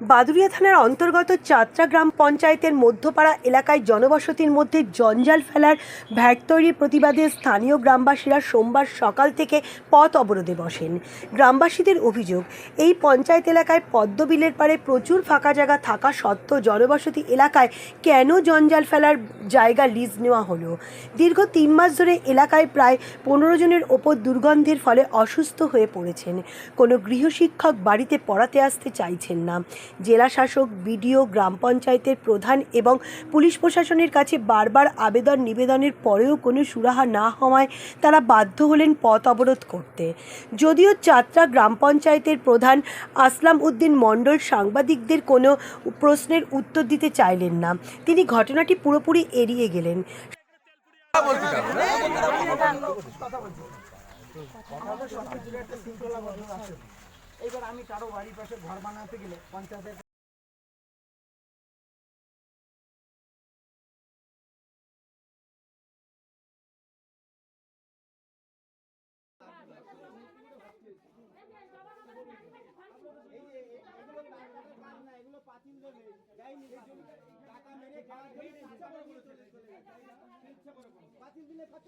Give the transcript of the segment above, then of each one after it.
বাদুড়িয়া থানার অন্তর্গত চাত্রা গ্রাম পঞ্চায়েতের মধ্যপাড়া এলাকায় জনবসতির মধ্যে জঞ্জাল ফেলার ভ্যাট তৈরির প্রতিবাদে স্থানীয় গ্রামবাসীরা সোমবার সকাল থেকে পথ অবরোধে বসেন। গ্রামবাসীদের অভিযোগ, এই পঞ্চায়েত এলাকায় পদ্মবিলের পাড়ে প্রচুর ফাঁকা জায়গা থাকা সত্ত্বেও জনবসতি এলাকায় কেন জঞ্জাল ফেলার জায়গা লিজ নেওয়া হলো? দীর্ঘ তিন মাস ধরে এলাকায় প্রায় পনেরো জনের ওপর দুর্গন্ধের ফলে অসুস্থ হয়ে পড়েছেন। কোনো গৃহশিক্ষক বাড়িতে পড়াতে আসতে চাইছেন না। জেলা শাসক বিডিও, গ্রাম পঞ্চায়েতের প্রধান এবং পুলিশ প্রশাসনের কাছে বারবার আবেদন নিবেদনের পরেও কোনো সুরাহা না হওয়ায় তারা বাধ্য হলেন পথ অবরোধ করতে। যদিও চাত্রা গ্রাম পঞ্চায়েতের প্রধান আসলাম উদ্দিন মণ্ডল সাংবাদিকদের কোনো প্রশ্নের উত্তর দিতে চাইলেন না। তিনি ঘটনাটি পুরোপুরি এড়িয়ে গেলেন। এইবার আমি কারও বাড়ির পাশে ঘর বানাতে গেলে পঞ্চায়েতের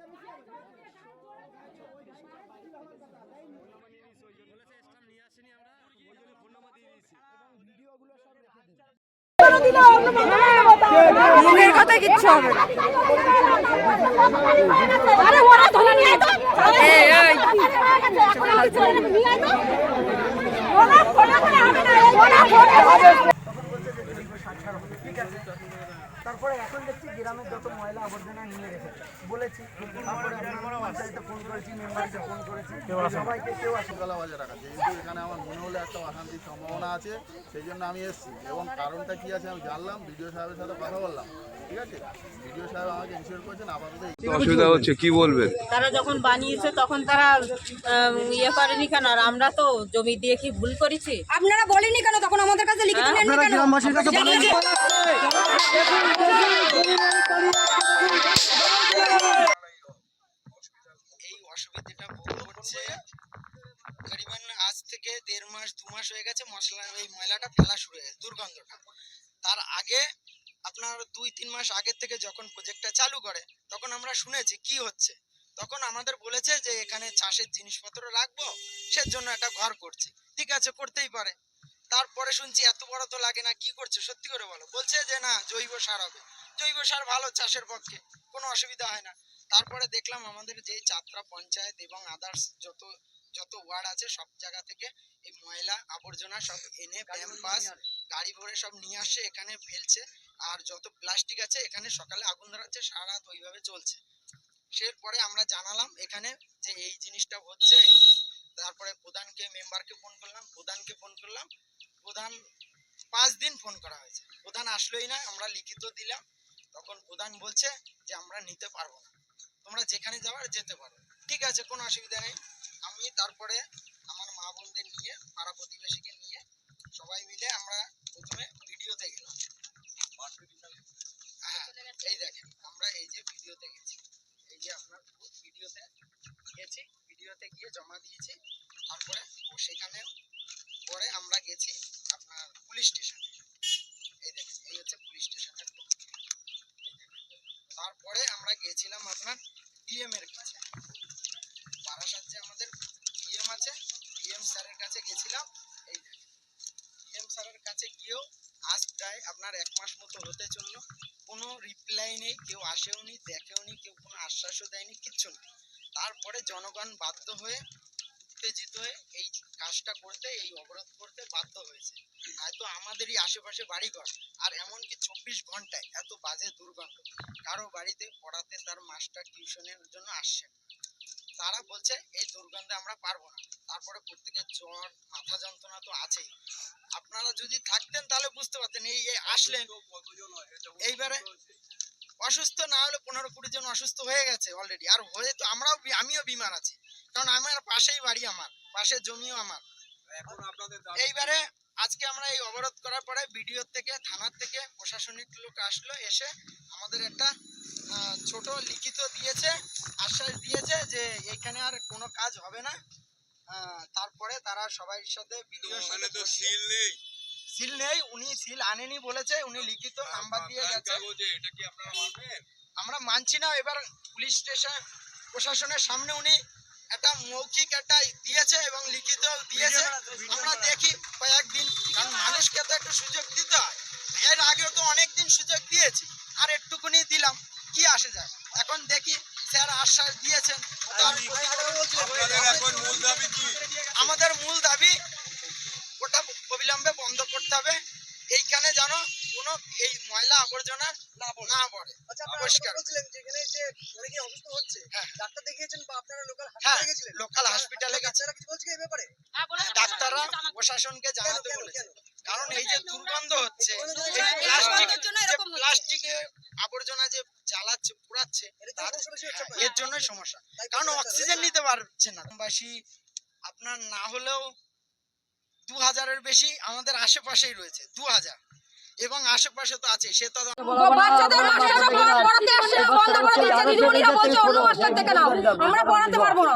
মুখের কথা কিচ্ছু হবে না আরে ওরা ধরে নিয়ে আয় তো এই, এই। ওরা ফোনে ফোনে হবে না কথা কিচ্ছু হবে ঠিক আছে তারপরে এখন দেখছি গ্রামের যত ময়লা আবর্জনা নিয়ে গেছে বলেছি তারপরে পঞ্চায়েতে ফোন করেছি মেম্বারকে ফোন করেছি সবাইকে কেউ আসে সকালে বাজে রাখা যেহেতু এখানে আমার মনে হলো একটা অশান্তির সম্ভাবনা আছে সেই জন্য আমি এসেছি। এবং কারণটা কি আছে আমি জানলাম বিডিও সাহেবের সাথে কথা বললাম ঠিক আছে? বিডিও সাহেব আমাকে ইনশিওর করেছেন আপাতত অসুবিধা হচ্ছে কি বলবেন? তারা যখন বানিয়েছে তখন তারা ইয়ে করেনি কেন? আর আমরা তো জমি দিয়ে কি ভুল করেছি? আপনারা বলেনি কেন? তখন আমাদের কাছে লিখিত কেন? কাছে এই অসুবিধাটা ভোগ করছে করিবান আজ থেকে দেড় মাস, দু মাস হয়ে গেছে, মশলা, এই ময়লাটা ফেলা শুরু হয়ে দুর্গন্ধটা। তার আগে আপনার দুই, তিন মাস আগের থেকে যখন প্রজেক্টটা চালু করে, তখন আমরা শুনেছি কি হচ্ছে। তখন আমাদের বলেছে যে এখানে চাষের জিনিসপত্র রাখব, সেজন্য একটা ঘর করছি। ঠিক আছে, করতেই পারে। তারপরে শুনছি এত বড় তো লাগে না কি করছে? সত্যি করে বলো। বলছে যে না জৈব সার হবে। জৈব সার ভালো চাষের পক্ষে কোনো অসুবিধা হয় না। তারপরে দেখলাম আমাদের যে যাত্রা পঞ্চায়েত এবং আদার্স যত যত ওয়ার্ড আছে সব জায়গা থেকে এই ময়লা আবর্জনা সব এনে প্যাম্পাস গাড়ি ভরে সব নিয়ে আসছে এখানে ফেলছে। আর যত প্লাস্টিক আছে এখানে সকালে আগুন ধরাচ্ছে সারা রাত ওইভাবে চলছে। পরে আমরা জানালাম এখানে যে এই জিনিসটা হচ্ছে তারপরে প্রধানকে মেম্বারকে ফোন করলাম প্রধানকে ফোন করলাম। প্রধান পাঁচ দিন ফোন করা হয়েছে। প্রধান আসলোই না আমরা লিখিত দিলাম। তখন প্রধান বলছে যে আমরা নিতে পারব না। তোমরা যেখানে যাওয়ার যেতে পারো। ঠিক আছে কোনো অসুবিধা নেই। আমি তারপরে আমার মা বোনদের নিয়ে পাড়া প্রতিবেশীকে নিয়ে সবাই মিলে আমরা প্রথমে ভিডিওতে গেলাম। হ্যাঁ এই দেখেন আমরা এই যে ভিডিওতে গেছি এই যে আপনার ভিডিওতে গেছি ভিডিওতে গিয়ে জমা দিয়েছি। তারপরে সেখানে পরে আমরা গেছি আপনার পুলিশ স্টেশনে এই দেখেন এই হচ্ছে পুলিশ স্টেশনের তারপরে আমরা গেছিলাম আপনার ডিএম এর কাছে বারাসাত যে আমাদের ডিএম আছে ডিএম স্যারের কাছে গেছিলাম এই দেখেন ডিএম স্যারের কাছে গিয়েও আজ প্রায় আপনার এক মাস মতো হতে চলল। কোনো রিপ্লাই নেই, কেউ আসেও নি, দেখেও নি, কেউ কোনো আশ্বাসও দেয়নি, কিচ্ছু না। তারপরে জনগণ বাধ্য হয়ে, উত্তেজিত হয়ে এই কাজটা করতে, এই অবরোধ করতে বাধ্য হয়েছে। হয়তো আমাদেরই আশেপাশে বাড়িঘর, আর এমনকি চব্বিশ ঘন্টায় এত বাজে দুর্গন্ধ। কারও বাড়িতে পড়াতে তার মাস্টার টিউশনের জন্য আসছেন তারা বলছে এই দুর্গন্ধে আমরা পারব না। তারপরে প্রত্যেকের জ্বর মাথা যন্ত্রণা তো আছেই। আপনারা যদি থাকতেন তাহলে বুঝতে পারতেন এই আসলেন এইবারে অসুস্থ না হলে পনেরো কুড়ি জন অসুস্থ হয়ে গেছে অলরেডি আর হয়ে তো আমরাও আমিও বিমার আছি। কারণ আমার পাশেই বাড়ি আমার পাশে জমিও আমার। এইবারে আজকে আমরা এই অবরোধ করার পরে বিডিও থেকে থানার থেকে প্রশাসনিক লোক আসলো এসে আমাদের একটা ছোট লিখিত দিয়েছে দিয়েছে। যে এখানে আর কোনো কাজ হবে না। তারপরে তারা সবাই সাথে সাথে বসিয়ে- সিল নেই। উনি সিল আনেনি বলেছে উনি লিখিত নাম্বার দিয়ে গেছে। আমরা মানছি না এবার পুলিশ স্টেশন প্রশাসনের সামনে উনি একটা মৌখিক একটা দিয়েছে এবং লিখিত দিয়েছে। আমরা দেখি কয়েকদিন কারণ মানুষকে তো একটু সুযোগ দিতে হয়। এর আগেও তো অনেকদিন সুযোগ দিয়েছি আর একটুকুনি দিলাম কি আসে যায়? এখন দেখি স্যার আশ্বাস দিয়েছেন আমাদের মূল দাবি ওটা অবিলম্বে বন্ধ করতে হবে এইখানে যেন কোনো এই ময়লা আবর্জনা না না পড়ে পরিষ্কার হ্যাঁ। হ্যাঁ লোকাল হসপিটালে গেছে ডাক্তাররা প্রশাসনকে জানাতে বলেছে কারণ এই যে দুর্গন্ধ হচ্ছে প্লাস্টিকে আবর্জনা যে জ্বালাচ্ছে পুড়াচ্ছে হ্যাঁ, এর জন্যই সমস্যা। কারণ অক্সিজেন নিতে পারছে না। বাসী আপনার না হলেও দু হাজারের বেশি আমাদের আশেপাশেই রয়েছে দু হাজার। এবং আশেপাশে তো আছে সে তো বাচ্চাদের মাস্টাররা পড়াতে আসছে না, বন্ধ করে দিচ্ছে দিদিমণিরা বলছে অন্য মাস্টার থেকে নাও। আমরা পড়াতে পারব না।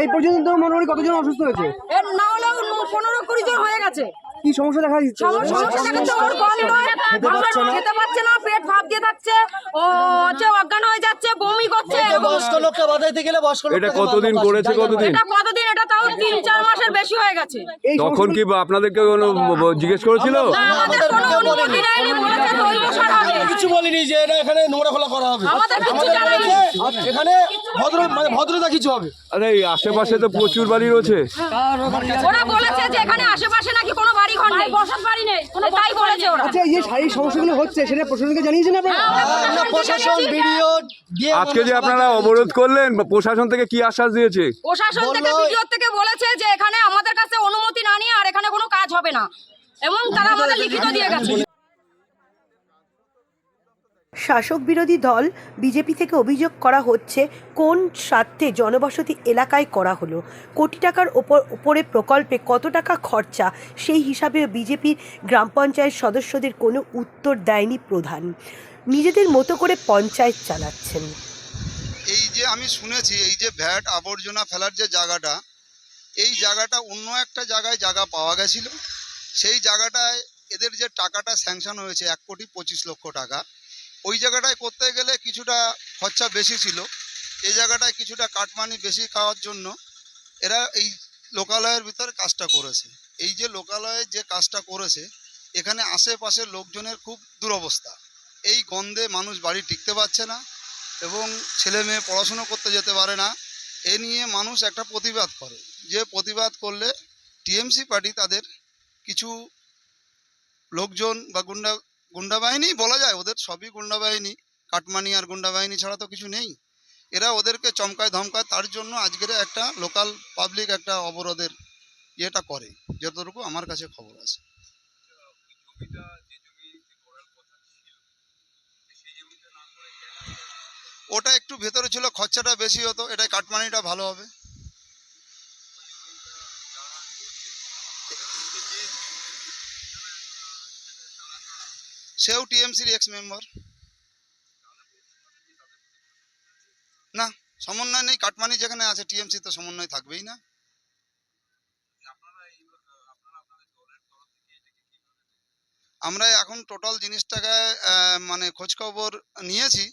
এই পর্যন্ত মোটামুটি কতজন অসুস্থ হয়েছে? এর না হলেও পনেরো কুড়ি জন হয়ে গেছে। কি সমস্যা দেখা দিচ্ছে? সমস্যা দেখাচ্ছে ওর গন্ধ আমরা খেতে পাচ্ছে না। পেট ভাপ দিয়ে থাকছে ও হচ্ছে অজ্ঞান হয়ে যাচ্ছে বমি করছে। লোককে বাধাইতে গেলে বয়স্ক এটা কতদিন করেছে কতদিন? এটা কতদিন? এটা তাও তিন চার মাসের বেশি হয়ে গেছে। তখন কি আপনাদেরকে জিজ্ঞেস করেছিল? আমাদের কোনো অনুমতি নেয়নি বলেছে দৈব সার হবে কিছু বলিনি যে এটা এখানে নোংরা খোলা করা হবে। আমাদের কিছু এখানে ভদ্র মানে ভদ্রতা কিছু হবে। আরে এই আশেপাশে তো প্রচুর বাড়ি রয়েছে। ওরা বলেছে যে এখানে আশেপাশে নাকি কোনো বাড়ি ঘর নেই বসার বাড়ি নেই তাই বলেছে ওরা। আচ্ছা এই যে শারীরিক সমস্যাগুলো হচ্ছে সেটা প্রশাসনকে জানিয়েছেন আপনারা? প্রশাসন ভিডিও আজকে যে আপনারা অবরোধ করলেন প্রশাসন থেকে কি আশ্বাস দিয়েছে? প্রশাসন থেকে ভিডিও থেকে বলেছে যে এখানে আমাদের কাছে অনুমতি না নিয়ে আর এখানে কোনো কাজ হবে না। এবং তারা আমাদের লিখিত দিয়ে গেছে। শাসক বিরোধী দল বিজেপি থেকে অভিযোগ করা হচ্ছে কোন স্বার্থে জনবসতি এলাকায় করা হলো, কোটি টাকার ওপর, উপরে প্রকল্পে কত টাকা খরচা, সেই হিসাবে বিজেপির গ্রাম পঞ্চায়েত সদস্যদের কোনো উত্তর দেয়নি প্রধান। নিজেদের মতো করে পঞ্চায়েত চালাচ্ছেন। এই যে আমি শুনেছি, এই যে ভ্যাট আবর্জনা ফেলার যে জায়গাটা, এই জায়গাটা অন্য একটা জায়গায় জায়গা পাওয়া গেছিল। সেই জায়গাটায় এদের যে টাকাটা স্যাংশন হয়েছে এক কোটি পঁচিশ লক্ষ টাকা ওই জায়গাটায় করতে গেলে কিছুটা খরচা বেশি ছিল। এই জায়গাটায় কিছুটা কাটমানি বেশি খাওয়ার জন্য এরা এই লোকালয়ের ভিতরে কাজটা করেছে। এই যে লোকালয়ে যে কাজটা করেছে, এখানে আশেপাশের লোকজনের খুব দুরবস্থা। এই গন্ধে মানুষ বাড়ি টিকতে পারছে না এবং ছেলে মেয়ে পড়াশুনো করতে যেতে পারে না। এ নিয়ে মানুষ একটা প্রতিবাদ করে। যে প্রতিবাদ করলে টিএমসি পার্টি তাদের কিছু লোকজন বা গুন্ডা গুন্ডা বাহিনী বলা যায়, ওদের সবই গুন্ডা বাহিনী কাটমানি আর গুন্ডা বাহিনী ছাড়া তো কিছু নেই। এরা ওদেরকে চমকায় ধমকায় তার জন্য আজকের একটা লোকাল পাবলিক একটা অবরোধের ইয়েটা করে, যতটুকু আমার কাছে খবর আছে। ওটা একটু ভেতরে ছিল, খরচাটা বেশি হতো, এটাই কাটমানিটা ভালো হবে। সেও টিএমসির এক্স মেম্বার না, সমন্বয় নেই, কাটমানি যেখানে আছে টিএমসি তো সমন্বয় থাকবেই না। আমরা এখন টোটাল জিনিসটাকে মানে খোঁজখবর নিয়েছি,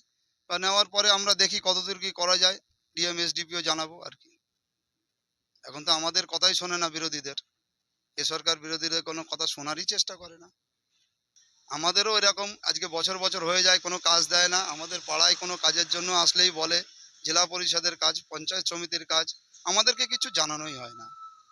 বা নেওয়ার পরে আমরা দেখি কতদূর কি করা যায়। ডিএম এসডিপিও জানাব আর কি। এখন তো আমাদের কথাই শোনে না বিরোধীদের। এ সরকার বিরোধীদের কোনো কথা শোনারই চেষ্টা করে না। আমাদেরও এরকম, আজকে বছর বছর হয়ে যায়, কোনো কাজ দেয় না। আমাদের পাড়ায় কোনো কাজের জন্য আসলেই বলে, জেলা পরিষদের কাজ, পঞ্চায়েত সমিতির কাজ, আমাদেরকে কিছু জানানোই হয় না।